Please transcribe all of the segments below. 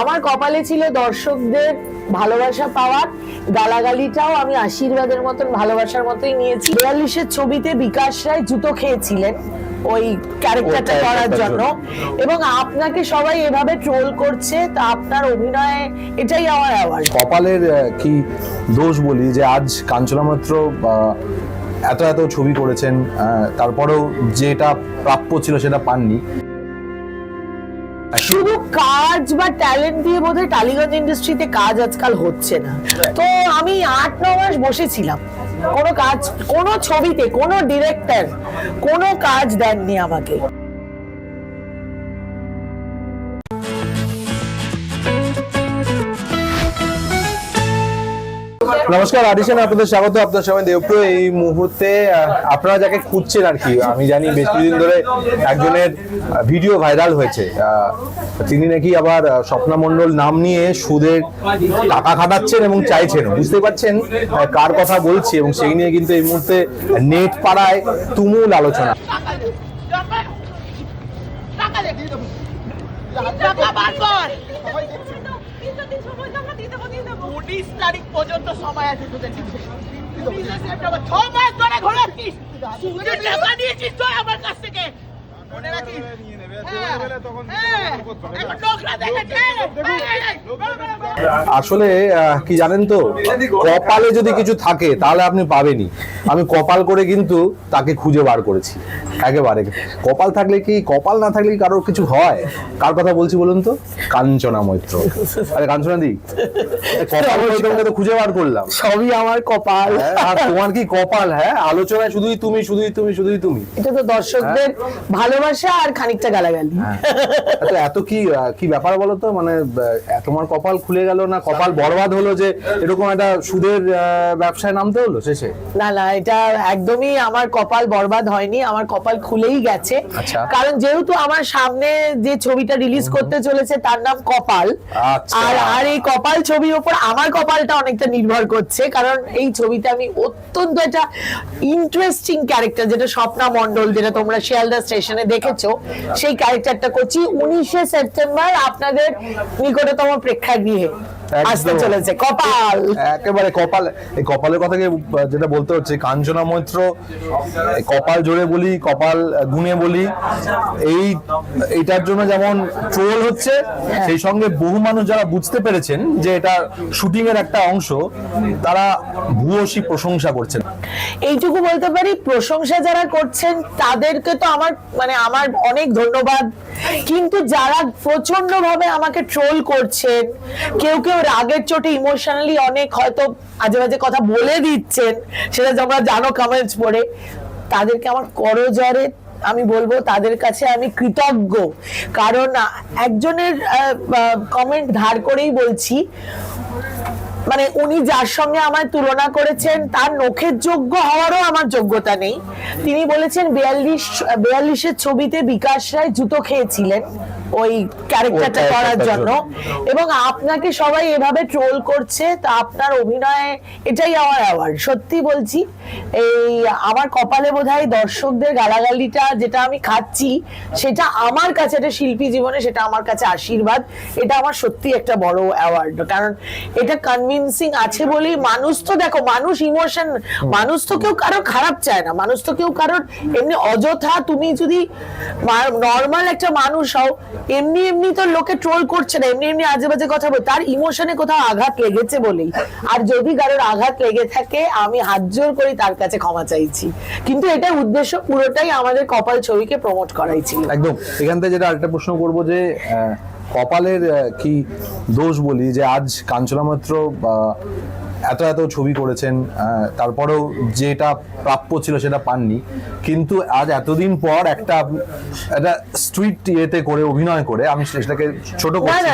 আমার কপালে ছিল দর্শকদের ভালোবাসা পাওয়ার। গালাগালিটাও আমি আশীর্বাদের মতন ভালোবাসার মতোই নিয়েছি। বিয়াল্লিশের ছবিতে বিকাশ রায় জুতো খেয়েছিলেন ওই ক্যারেক্টারটা করার জন্য। এবং আপনাকে সবাই এভাবে ট্রোল করছে তা আপনার অভিনয়ে এটাই আমার অ্যাওয়ার্ড কপালের কি দোষ বলি যে আজ কাঞ্চনা মাত্র এত এত ছবি করেছেন তারপরেও যেটা প্রাপ্য ছিল সেটা পাননি। শুধু কাজ বা ট্যালেন্ট দিয়ে বোধহয় টালিগঞ্জ ইন্ডাস্ট্রিতে কাজ আজকাল হচ্ছে না। তো আমি আট, ন মাস বসেছিলাম। কোনো কাজ, কোনো ছবিতে, কোনো ডিরেক্টর কোনো কাজ দেননি আমাকে। নমস্কার অডিশন আপনাদের স্বাগত। আপনার সবাই দেবপ্র এই মুহূর্তে আপনারা যাকে খুঁজছেন আর কি, আমি জানি বেশ কিছুদিন ধরে একজনের ভিডিও ভাইরাল হয়েছে। তিনি নাকি আবার স্বপ্না মণ্ডল নাম নিয়ে সুদের টাকা খাটাচ্ছেন এবং চাইছেন। বুঝতে পারছেন কার কথা বলছি এবং সেই নিয়ে কিন্তু এই মুহূর্তে নেট পাড়ায় তুমুল আলোচনা। টাকা দে টাকা টাকা দে টাকা বার কর উনিশ তারিখ পর্যন্ত সময় আছে তোদের ছ মাস ধরে ঘোরাচ্ছিস নিয়েছিস তুই আমার কাছ থেকে। মনে রাখিস? হ্যাঁ, হ্যাঁ, এখন লোকরা দেখেছে এই, এই, এই, বেরো, বেরো, বেরো। আসলে কি জানেন তো কপালে যদি কিছু থাকে তাহলে আপনি পাবেনই। আমি কপাল করে কিন্তু তাকে খুঁজে বার করেছি। একেবারে। কপাল থাকলে কি কপাল না থাকলে কি কারোর কিছু হয়? কার কথা বলছি বলুন তো? কাঞ্চনা মৈত্র। আরে কাঞ্চনা দি। কপাল তোমাকে তো খুঁজে বার করলাম। সবই আমার কপাল। হ্যাঁ, আর তোমার কি কপাল হ্যাঁ? আলোচনায় শুধুই তুমি শুধুই তুমি শুধুই তুমি। এটা তো দর্শকদের ভালোবাসা আর খানিকটা গালাগালি। আচ্ছা এত কি কি ব্যাপার বলো তো? মানে তোমার কপাল খুলে গেল না? কপাল বরবাদ হলো যে এরকম একটা সুদের ব্যবসায় নামতে হলো শেষে? না না এটা একদমই আমার কপাল বরবাদ হয়নি আমার কপাল খুলেই গেছে। আচ্ছা। কারণ যেহেতু আমার সামনে যে ছবিটা রিলিজ করতে চলেছে তার নাম কপাল। আচ্ছা। আর আর এই কপাল ছবির উপর আমার কপালটা অনেকটা নির্ভর করছে কারণ এই ছবিতে আমি অত্যন্ত একটা ইন্টারেস্টিং ক্যারেক্টার যেটা স্বপ্না মন্ডল যেটা তোমরা শিয়ালদা স্টেশনে দেখেছ সেই ক্যারেক্টারটা করছি। উনিশে সেপ্টেম্বর আপনাদের নিকটতম প্রেক্ষাগৃহে। আসতে চলেছে কপাল। একেবারে কপাল এই কপালের কথা যেটা বলতে হচ্ছে কাঞ্চনা মৈত্র কপাল জোরে বলি কপাল গুণে বলি এই এইটার জন্য যেমন ট্রোল হচ্ছে সেই সঙ্গে বহু মানুষ যারা বুঝতে পেরেছেন যে এটা শুটিং এর একটা অংশ তারা ভূয়সী প্রশংসা করছেন। এইটুকু বলতে পারি প্রশংসা যারা করছেন তাদেরকে তো আমার মানে আমার অনেক ধন্যবাদ। কিন্তু যারা প্রচণ্ড ভাবে আমাকে ট্রোল করছেন কেউ কেউ রাগের চোটে ইমোশনালি অনেক হয়তো আজে বাজে কথা বলে দিচ্ছেন, সেটা তোমরা জানো কমেন্টস পড়ে। তাদেরকে আমার করজরে আমি বলব, তাদের কাছে আমি কৃতজ্ঞ। কারণ একজনের কমেন্ট ধার করেই বলছি মানে উনি যার সঙ্গে আমার তুলনা করেছেন, তার নখের যোগ্য হওয়ারও আমার যোগ্যতা নেই। তিনি বলেছেন, বিয়াল্লিশ, বিয়াল্লিশের ছবিতে বিকাশ রায় জুতো খেয়েছিলেন। ওই ক্যারেক্টারটা করার জন্য। এবং আপনাকে সবাই এভাবে ট্রোল করছে তা আপনার অভিনয়ে এটাই আমার অ্যাওয়ার্ড সত্যি বলছি এই আমার কপালে বোধহয় দর্শকদের গালাগালিটা যেটা আমি খাচ্ছি সেটা আমার কাছে এটা শিল্পী জীবনে সেটা আমার কাছে আশীর্বাদ। এটা আমার সত্যি একটা বড় অ্যাওয়ার্ড কারণ এটা কনভিনসিং আছে বলেই মানুষ তো দেখো মানুষ ইমোশন মানুষ তো কেউ কারও খারাপ চায় না। মানুষ তো কেউ কারোর এমনি অযথা তুমি যদি নর্মাল একটা মানুষ হও এমনি এমনি তো লোকে ট্রোল করছে না, এমনি এমনি আজে বাজে কথা বলে তার ইমোশনে কোথাও আঘাত লেগেছে বলেই। আর যদি কারোর আঘাত লেগে থাকে, আমি হাত জোর করি তার কাছে ক্ষমা চাইছি। কিন্তু এটা উদ্দেশ্য পুরোটাই আমাদের কপাল ছবিকে প্রমোট করাই ছিল। একদম। এখান থেকে যেটা আরেকটা প্রশ্ন করব যে কপালের কি দোষ বলি যে, আজ কাঞ্চনা মাত্র এত এত ছবি করেছেন আহ, তারপরেও যেটা প্রাপ্য ছিল সেটা পাননি। কিন্তু আজ এতদিন পর একটা একটা স্ট্রিট ইয়েতে করে অভিনয় করে আমি সেটাকে ছোট করছি না,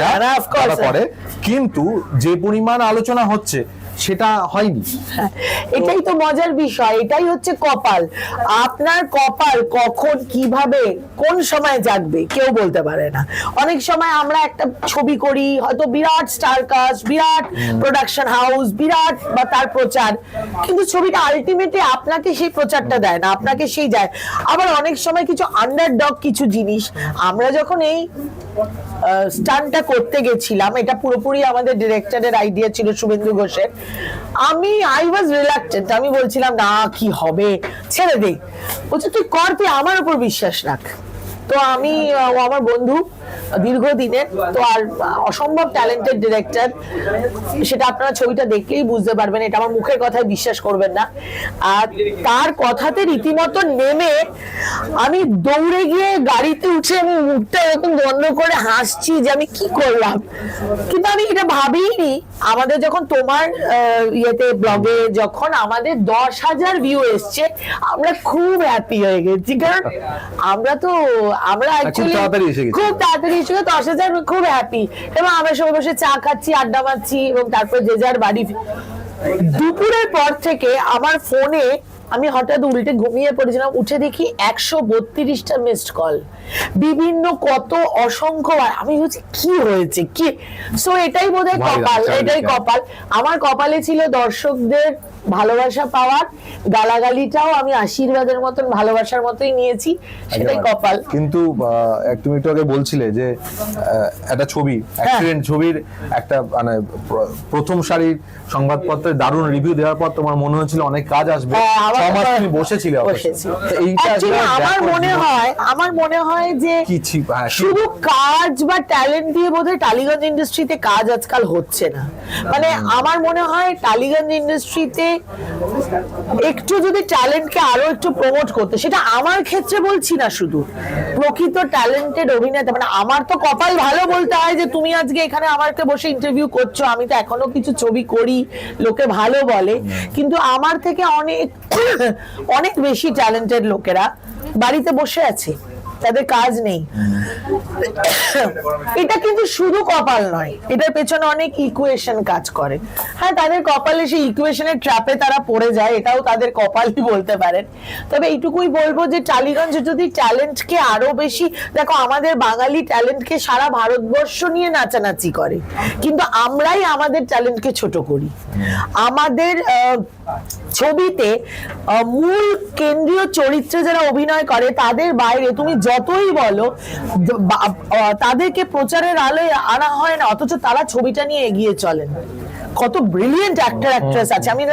করে। কিন্তু যে পরিমাণ আলোচনা হচ্ছে সেটা হয়নি। এটাই তো মজার বিষয় এটাই হচ্ছে কপাল। আপনার কপাল কখন কীভাবে কোন সময় জাগবে কেউ বলতে পারে না। অনেক সময় আমরা একটা ছবি করি হয়তো বিরাট স্টার কাস্ট বিরাট প্রোডাকশন হাউস বিরাট বা তার প্রচার। কিন্তু ছবিটা আলটিমেটলি আপনাকে সেই প্রচারটা দেয় না আপনাকে সেই যায় আবার অনেক সময় কিছু আন্ডারডগ কিছু জিনিস আমরা যখন এই স্টানটা করতে গেছিলাম। এটা পুরোপুরি আমাদের ডিরেক্টরের আইডিয়া ছিল, শুভেন্দু ঘোষের। আমি আই ওয়াজ রিলাক্টেন্ট আমি বলছিলাম, না, কি হবে? ছেড়ে দে। বলছে, তুই কর, তুই আমার উপর বিশ্বাস রাখ। তো আমি আমার বন্ধু দীর্ঘদিনের তো আর অসম্ভব ট্যালেন্টেড ডিরেক্টর সেটা আপনারা ছবিটা দেখলেই বুঝতে পারবেন এটা আমার মুখের কথায় বিশ্বাস করবেন না। আর তার কথাতে রীতিমতো নেমে আমি দৌড়ে গিয়ে গাড়িতে উঠে আমি মুখটা এরকম বন্ধ করে হাসছি যে আমি কি করলাম। কিন্তু আমি এটা ভাবিনি আমাদের যখন তোমার ইয়েতে ব্লগে যখন আমাদের দশ হাজার ভিউ এসছে আমরা খুব হ্যাপি হয়ে গেছি। কারণ আমরা তো আমরা। খুব তাড়াতাড়ি গেছে, দশ হাজার খুব হ্যাপি এবং আমরা সবাই বসে চা খাচ্ছি আড্ডা মারছি এবং তারপর যে যার বাড়ি দুপুরের পর থেকে আমার ফোনে আমি হঠাৎ উল্টে ঘুমিয়ে পড়েছিলাম উঠে দেখি একশো বত্রিশটা মিসড কল বিভিন্ন কত অসংখ্য আমি বলছি কি হয়েছে? কি? সো এটাই Viral, কপাল এটাই কপাল। আমার কপালে ছিল দর্শকদের ভালোবাসা পাওয়ার গালাগালিটাও আমি আশীর্বাদের মতন ভালোবাসার মতোই নিয়েছি সেটাই কপাল। কিন্তু তুমি একটু আগে বলছিলে যে একটা ছবি। অ্যাক্সিডেন্ট ছবির একটা মানে প্রথম সারির সংবাদপত্রে দারুণ রিভিউ দেওয়ার পর তোমার মনে হয়েছিল অনেক কাজ আসবে। হ্যাঁ, মাস তুমি বসেছিলে অবশ্য। বসেছি। তো এইটা Actually, আসলে আমার মনে হয় আমার মনে হয় যে হ্যাঁ, শুধু কাজ বা ট্যালেন্ট দিয়ে বোধহয় টালিগঞ্জ ইন্ডাস্ট্রিতে কাজ আজকাল হচ্ছে না। মানে আমার মনে হয় টালিগঞ্জ ইন্ডাস্ট্রিতে একটু যদি ট্যালেন্টকে আরও একটু প্রমোট করতে সেটা আমার ক্ষেত্রে বলছি না শুধু। প্রকৃত ট্যালেন্টেড অভিনেতা মানে আমার তো কপাল ভালো বলতে হয় যে তুমি আজকে এখানে আমাকে বসে ইন্টারভিউ করছ আমি তো এখনও কিছু ছবি করি লোকে ভালো বলে। কিন্তু আমার থেকে অনেক অনেক বেশি ট্যালেন্টেড লোকেরা বাড়িতে বসে আছে, তাদের কাজ নেই। এটা কিন্তু শুধু কপাল নয়, এটার পেছনে অনেক ইকুয়েশন কাজ করে। হ্যাঁ তাদের কপালে সেই ইকুয়েশনের ট্র্যাপে তারা পড়ে যায়, এটাও তাদের কপালই বলতে পারেন। তবে এইটুকুই বলব যে, টালিগঞ্জ যদি ট্যালেন্টকে আরও বেশি, দেখো, আমাদের বাঙালি ট্যালেন্টকে সারা ভারতবর্ষ নিয়ে নাচানাচি করে, কিন্তু আমরাই আমাদের ট্যালেন্টকে ছোট করি। আমাদের ছবিতে মূল কেন্দ্রীয় চরিত্রে যারা অভিনয় করে, তাদের বাইরে তুমি যতই বলো তাদেরকে প্রচারের আলোয় আনা হয় না, অথচ তারা ছবিটা নিয়ে এগিয়ে চলেন। কত ব্রিলিয়েন্ট অ্যাক্টর অ্যাক্ট্রেস আছে। আমি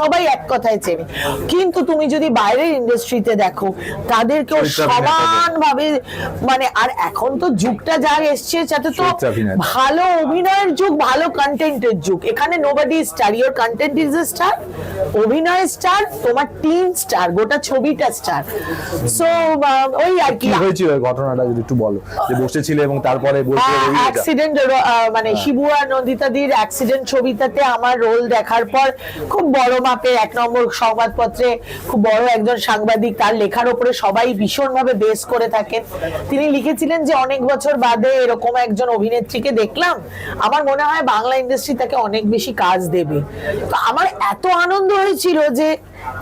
সবাই এক কথায় চেনি। কিন্তু তুমি যদি বাইরের ইন্ডাস্ট্রিতে দেখো তাদেরকেও। সমানভাবে মানে আর এখন তো যুগটা যা এসছে যাতে তো ভালো অভিনয়ের যুগ ভালো কন্টেন্টের যুগ। এখানে nobody star your content is a star অভিনয় স্টার তোমার টিম স্টার গোটা ছবিটা স্টার সো ওই আর কি। হয়েছিল ঘটনাটা যদি একটু বলো? যে বসেছিলে এবং তারপরে অ্যাক্সিডেন্ট মানে শিবুয়া নন্দিতাদির অ্যাক্সিডেন্ট ছবিটাতে আমার রোল দেখার পর খুব বড় মাপে এক নম্বর সংবাদপত্রে খুব বড় একজন সাংবাদিক তার লেখার উপরে সবাই ভীষণভাবে বেস করে থাকেন। তিনি লিখেছিলেন যে, অনেক বছর বাদে এরকম একজন অভিনেত্রীকে দেখলাম। আমার মনে হয় বাংলা ইন্ডাস্ট্রি তাকে অনেক বেশি কাজ দেবে। তো আমার এত আনন্দ হয়েছিল যে,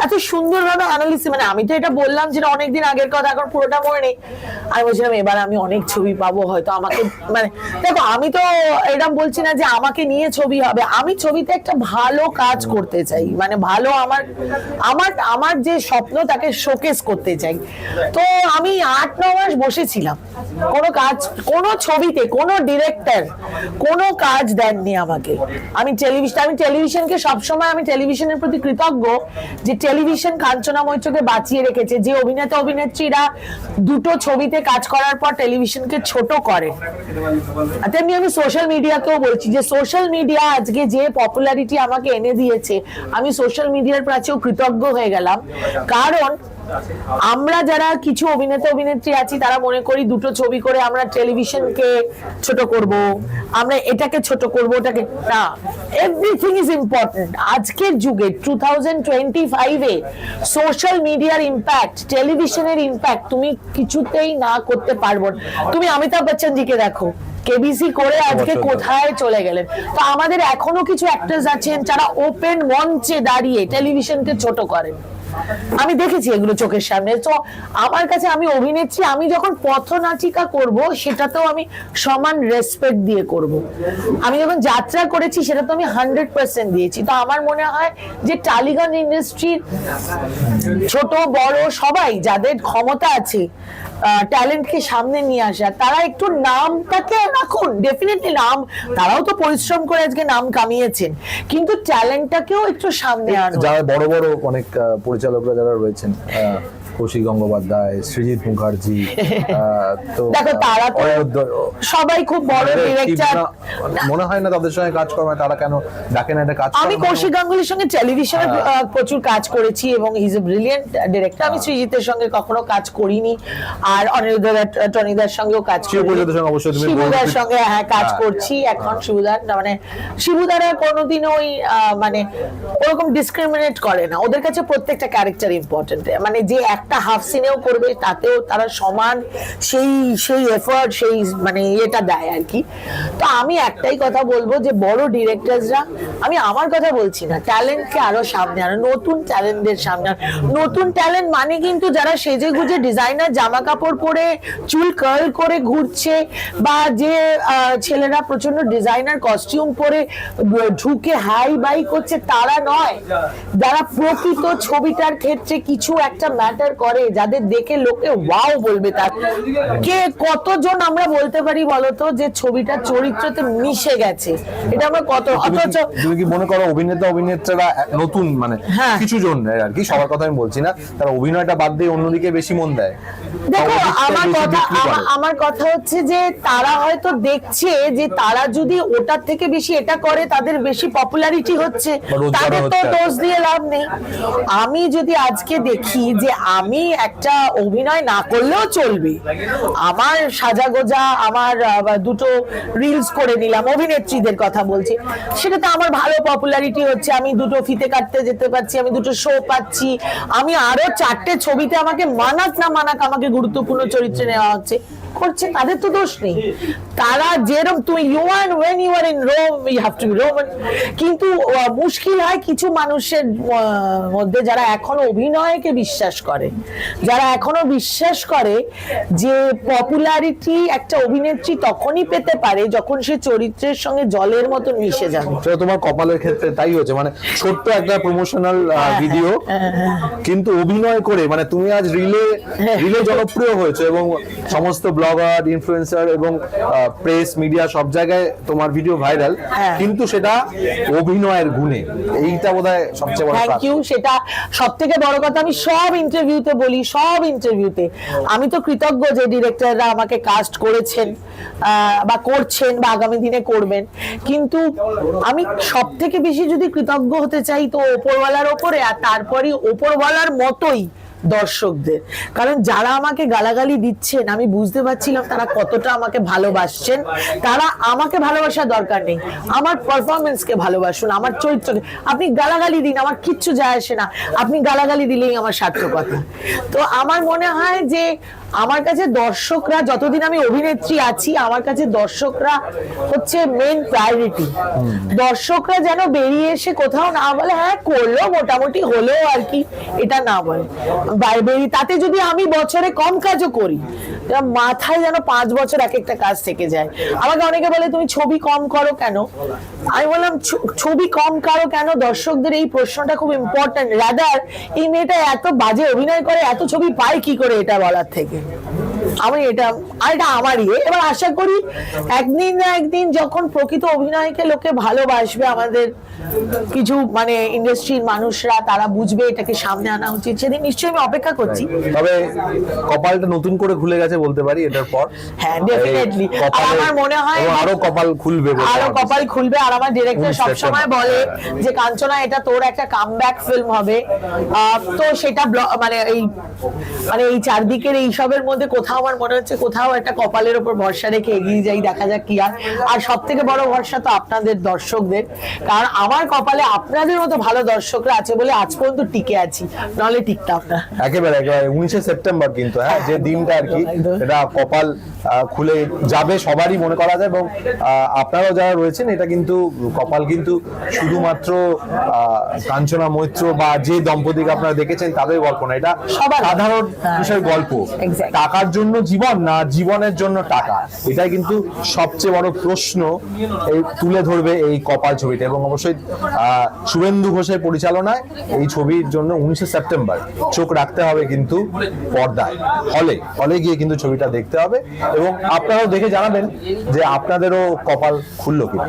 এত সুন্দরভাবে অ্যানালিসিস মানে আমি তো এটা বললাম যেটা অনেকদিন আগের কথা, এখন পুরোটা মনে নেই। আমি বলছিলাম, এবার আমি অনেক ছবি পাবো হয়তো আমাকে মানে দেখো, আমি তো এরকম বলছি না যে, আমাকে নিয়ে ছবি হবে। আমি ছবিতে একটা ভালো কাজ করতে চাই। মানে ভালো আমার আমার আমার যে স্বপ্ন তাকে শোকেস করতে চাই। তো আমি আট, ন মাস বসেছিলাম। কোনো কাজ, কোনো ছবিতে, কোনো ডিরেক্টর কোনো কাজ দেননি আমাকে। আমি টেলিভিশন আমি টেলিভিশনকে সবসময় আমি টেলিভিশনের প্রতি কৃতজ্ঞ যে টেলিভিশন কাঞ্চনা মৈত্রকে বাঁচিয়ে রেখেছে, যে অভিনেতা, অভিনেত্রীরা দুটো ছবিতে কাজ করার পর টেলিভিশনকে ছোট করে। তেমনি আমি সোশ্যাল মিডিয়াকেও বলছি যে সোশ্যাল মিডিয়া আজকে যে পপুলারিটি আমাকে এনে দিয়েছে। আমি সোশ্যাল মিডিয়ার কাছেও কৃতজ্ঞ হয়ে গেলাম। কারণ আমরা যারা কিছু অভিনেতা, অভিনেত্রী আছি, তারা মনে করি দুটো ছবি করে আমরা টেলিভিশনকে ছোট করব। আমরা এটাকে ছোট করব, ওটাকে না। এভরিথিং ইজ ইম্পর্টেন্ট আজকের যুগে টু থাউজেন্ড টোয়েন্টি ফাইভে সোশ্যাল মিডিয়ার ইম্প্যাক্ট টেলিভিশনের ইম্প্যাক্ট তুমি কিছুতেই না করতে পারব। তুমি অমিতাভ বচ্চনজিকে দেখো। কেবিসি করে আজকে কোথায় চলে গেলেন? তো আমাদের এখনও কিছু অ্যাক্টর্স আছেন যারা ওপেন মঞ্চে দাঁড়িয়ে টেলিভিশনকে ছোট করেন। আমি দেখেছি এগুলো চোখের সামনে। তো আমার কাছে আমি অভিনেত্রী আমি যখন পথনাটিকা করব সেটাতেও আমি সমান রেসপেক্ট দিয়ে করব। আমি যখন যাত্রা করেছি সেটা তো আমি হান্ড্রেড পার্সেন্ট দিয়েছি। তো আমার মনে হয় যে টালিগঞ্জ ইন্ডাস্ট্রির ছোট বড় সবাই যাদের ক্ষমতা আছে ট্যালেন্টকে সামনে নিয়ে আসা তারা একটু নামটাকে রাখুন। ডেফিনেটলি নাম তারাও তো পরিশ্রম করে আজকে নাম কামিয়েছেন। কিন্তু ট্যালেন্টটাকেও একটু সামনে আনুন। যারা বড় বড় অনেক পরিচালকরা যারা রয়েছেন আহ, কৌশিক গঙ্গোপাধ্যায় সৃজিত মুখার্জি তো দেখো তারা সবাই খুব বড় ডিরেক্টর মনে হয় না তাদের সঙ্গে কাজ করবে তারা কেন ডাকে না এটা কাজ আমি কৌশিক গাঙ্গুলির সঙ্গে টেলিভিশনে হ্যাঁ। প্রচুর কাজ করেছি এবং ইজ এ ব্রিলিয়েন্ট ডিরেক্টর আমি সৃজিতের সঙ্গে কখনো কাজ করিনি। আর অনিরুদ্ধ টনিদার সঙ্গেও কাজ শিবপ্রসাদের সঙ্গে অবশ্যই তুমি শিবুদার সঙ্গে হ্যাঁ কাজ হ্যাঁ। করছি এখন শিবুদার। মানে শিবুদারা কোনোদিনও ওই মানে ওরকম ডিসক্রিমিনেট করে না। ওদের কাছে প্রত্যেকটা ক্যারেক্টার ইম্পর্টেন্ট মানে যে একটা হাফ সিনেও করবে, তাতেও তারা সমান সেই সেই এফার্ট সেই মানে এটা দেয় আর কি তো আমি একটাই কথা বলব যে, বড় ডিরেক্টরসরা আমি আমার কথা বলছি না ট্যালেন্টকে আরও সামনে আনো, নতুন ট্যালেন্টদের সামনে। নতুন ট্যালেন্ট মানে কিন্তু যারা সেজে গুজে ডিজাইনার জামা কাপড় পরে, চুল কার্ল করে ঘুরছে, বা যে ছেলেরা প্রচণ্ড ডিজাইনার কস্টিউম পরে ঢুকে হাই বাই করছে, তারা নয় যারা প্রকৃত ছবিটার ক্ষেত্রে কিছু একটা ম্যাটার করে যাদের দেখে লোকে ওয়াও বলবে তার। কে কতজন আমরা বলতে পারি বলতো যে ছবিটার চরিত্রতে মিশে গেছে? এটা আমরা কত অথচ তুমি কি মনে করো অভিনেতা অভিনেত্রীরা নতুন মানে হ্যাঁ। কিছু জন আর কি? সবার কথা আমি বলছি না। তারা অভিনয়টা বাদ দিয়ে অন্যদিকে বেশি মন দেয়। দেখো আমার কথা আমার কথা হচ্ছে যে তারা হয়তো দেখছে যে তারা যদি ওটার থেকে বেশি এটা করে তাদের বেশি পপুলারিটি হচ্ছে। তাদের তো। দোষ দিয়ে লাভ নেই। আমি যদি আজকে দেখি যে আমি একটা অভিনয় না করলেও চলবে। আমার সাজা গোজা আমার দুটো রিলস করে নিলাম, অভিনেত্রীদের কথা বলছি। সেটাতে আমার ভালো পপুলারিটি হচ্ছে। আমি দুটো ফিতে কাটতে যেতে পারছি, আমি দুটো শো পাচ্ছি। আমি আরও চারটে ছবিতে আমাকে মানাক না মানাক আমাকে গুরুত্বপূর্ণ চরিত্রে নেওয়া হচ্ছে। করছে তাদের তো দোষ নেই। তারা যেরকম তুমি you are when you are in Rome you have to be Roman কিন্তু মুশকিল হয় কিছু মানুষের মধ্যে যারা এখনও অভিনয়কে বিশ্বাস করে। যারা এখনও বিশ্বাস করে যে পপুলারিটি একটা অভিনেত্রী তখনই পেতে পারে যখন সে চরিত্রের সঙ্গে জলের মতন মিশে যাবে। সেটা তোমার কপালের ক্ষেত্রে তাই হচ্ছে মানে ছোট্ট একটা প্রমোশনাল হ্যাঁ, ভিডিও কিন্তু অভিনয় করে মানে তুমি আজ রিলে হ্যাঁ। রিলে জনপ্রিয় হয়েছে এবং সমস্ত ব্লগার ইনফ্লুয়েন্সার এবং প্রেস মিডিয়া সব জায়গায় তোমার ভিডিও ভাইরাল হ্যাঁ। কিন্তু সেটা অভিনয়ের গুণে এইটা বোধহয় সবচেয়ে বড় থ্যাংক। ইউ সেটা সব থেকে বড় কথা আমি সব ইন্টারভিউতে বলি সব ইন্টারভিউতে আমি তো কৃতজ্ঞ যে ডিরেক্টররা আমাকে কাস্ট করেছেন বা করছেন বা আগামী দিনে করবেন কিন্তু আমি সব থেকে বেশি যদি কৃতজ্ঞ হতে চাই তো ওপরওয়ালার ওপরে আর তারপরে ওপরওয়ালার মতোই দর্শকদের। কারণ যারা আমাকে গালাগালি দিচ্ছেন, আমি বুঝতে পারছিলাম তারা কতটা আমাকে ভালোবাসছেন। তারা আমাকে ভালোবাসার দরকার নেই। আমার পারফরমেন্সকে ভালোবাসুন, আমার চরিত্রকে। আপনি গালাগালি দিন, আমার কিচ্ছু যায় আসে না। আপনি গালাগালি দিলেই আমার সার্থকতা। তো আমার মনে হয় যে আমার কাছে দর্শকরা যতদিন আমি অভিনেত্রী আছি আমার কাছে দর্শকরা হচ্ছে মেন প্রায়োরিটি দর্শকরা যেন বেরিয়ে এসে কোথাও না বলে হ্যাঁ করল মোটামুটি হলো আর কি এটা না বলে। বাইরে বেরিয়ে তাতে যদি আমি বছরে কম কাজও করি মাথায় যেন পাঁচ বছর এক একটা কাজ থেকে যায়। আমাকে অনেকে বলে তুমি ছবি কম করো কেন? আমি বললাম "ছ- ছবি কম করো কেন? দর্শকদের এই প্রশ্নটা খুব ইম্পর্টেন্ট রাদার এই মেয়েটা এত বাজে অভিনয় করে এত ছবি পায় কি করে এটা বলার থেকে? Thank you. আমি এটা আর এটা আমারই। এবার আশা করি একদিন না একদিন যখন প্রকৃত অভিনয়কে লোকে ভালোবাসবে আমাদের কিছু মানে ইন্ডাস্ট্রির মানুষরা তারা বুঝবে এটাকে সামনে আনা উচিত। সেদিন নিশ্চয়ই আমি অপেক্ষা করছি। তবে কপালটা নতুন করে খুলে গেছে বলতে পারি এটার পর। হ্যাঁ, আর আমার মনে হয়- আরও কপাল খুলবে আরও কপাল খুলবে আর আমার ডিরেক্টর সবসময় বলে হ্যাঁ। যে কাঞ্চনা এটা তোর একটা কামব্যাক ফিল্ম হবে। তো সেটা মানে এই মানে এই চারদিকের এই সবের মধ্যে কোথাও আমার মনে হচ্ছে কোথাও একটা কপালের উপর ভরসা রেখে এগিয়ে যাই দেখা যাক কি আর আর সব থেকে বড় ভরসা তো আপনাদের দর্শকদের কারণ আমার কপালে আপনাদের মতো ভালো দর্শকরা আছে বলে আজ পর্যন্ত টিকে আছি। নাহলে টিকতাম না একেবারে একেবারে। উনিশে সেপ্টেম্বর কিন্তু হ্যাঁ যে দিনটা আর কি এটা কপাল খুলে যাবে সবারই মনে করা যায় এবং আপনারাও যারা রয়েছেন এটা কিন্তু কপাল কিন্তু শুধুমাত্র আহ, কাঞ্চনা মৈত্র বা যে দম্পতিকে আপনারা দেখেছেন তাদের গল্প না এটা সবার। সাধারণ বিষয় গল্প। টাকার জন্য জীবন না জীবনের জন্য টাকা? এটাই কিন্তু সবচেয়ে বড় প্রশ্ন এই তুলে ধরবে এই কপাল ছবিটা। এবং অবশ্যই শুভেন্দু ঘোষের পরিচালনায় এই ছবির জন্য উনিশে সেপ্টেম্বর চোখ রাখতে হবে কিন্তু পর্দায়। হলে হলে গিয়ে কিন্তু ছবিটা দেখতে হবে। এবং আপনারাও দেখে জানাবেন যে আপনাদেরও কপাল খুললো কিনা।